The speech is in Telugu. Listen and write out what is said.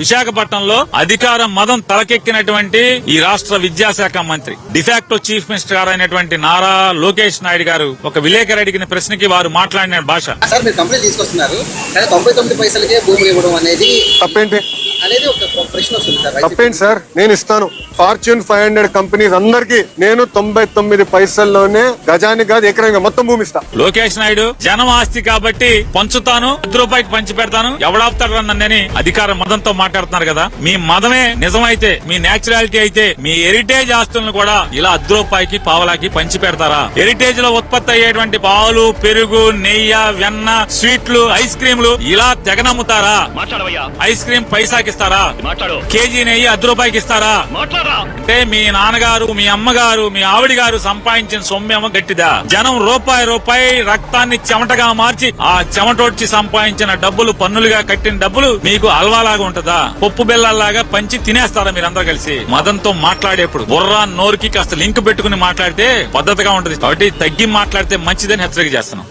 విశాఖపట్నంలో అధికార మదం తలకెక్కినటువంటి ఈ రాష్ట్ర విద్యాశాఖ మంత్రి. డిఫాక్టో చీఫ్ మినిస్టర్ గారు అయినటువంటి నారా లోకేష్ నాయుడు గారు ఒక విలేకరు అడిగిన ప్రశ్నకి వారు మాట్లాడిన భాష. సార్ మీరు కంప్లైంట్ తీసుకొస్తున్నారు. కానీ తొంభై తొమ్మిది పైసలకే భూములు ఇవ్వడం అనేది తప్పేంటి? అనేది ఒక ఒక ప్రశ్న వస్తుంది సార్. తప్పేంటి సార్? నేను ఇస్తాను. ఫార్చ్యూన్ ఫైవ్ హండ్రెడ్ కంపెనీస్ అందరికి నేను తొంభై తొమ్మిది పైసల్లోనే గజానికి కాదు ఎకరంగా మొత్తం భూమి ఇస్తా. లోకేష్ నాయుడు జనం ఆస్తి కాబట్టి పంచుతాను పది రూపాయకి పంచి పెడతాను ఎవడాపుతాడు నన్నని అధికార మదంతో మాట్లాడుతున్నారు కదా. మీ మదమే నిజమైతే మీ నేచురాలిటీ అయితే మీ హెరిటేజ్ ఆస్తులను కూడా ఇలా అర్ధ రూపాయికి పావలాకి పంచి పెడతారా? హెరిటేజ్లో ఉత్పత్తి అయ్యేటువంటి పాలు పెరుగు నెయ్యి వెన్న స్వీట్లు ఐస్ క్రీంలు ఇలా తెగనమ్ముతారా మాట్లాడవయ్యా. ఐస్ క్రీం పైసాకి ఇస్తారా మాట్లాడు. కేజీ నెయ్యి అర్ధ రూపాయికి ఇస్తారా మాట్లాడరా. అంటే మీ నాన్నగారు మీ అమ్మగారు మీ ఆవిడ గారు సంపాదించిన సొమ్మేమో గట్టిదా? జనం రూపాయి రూపాయి రక్తాన్ని చెమటగా మార్చి ఆ చెమటోడ్చి సంపాదించిన డబ్బులు పన్నులుగా కట్టిన డబ్బులు మీకు అల్వాలాగా ఉంటదా? పప్పు బెల్లాలాగా పంచి తినేస్తారా మీరందరూ కలిసి? మదంతో మాట్లాడేప్పుడు బుర్రా నోరుకి కాస్త లింక్ పెట్టుకుని మాట్లాడితే పద్ధతిగా ఉంటది. కాబట్టి తగ్గి మాట్లాడితే మంచిదని హెచ్చరిక చేస్తున్నాం.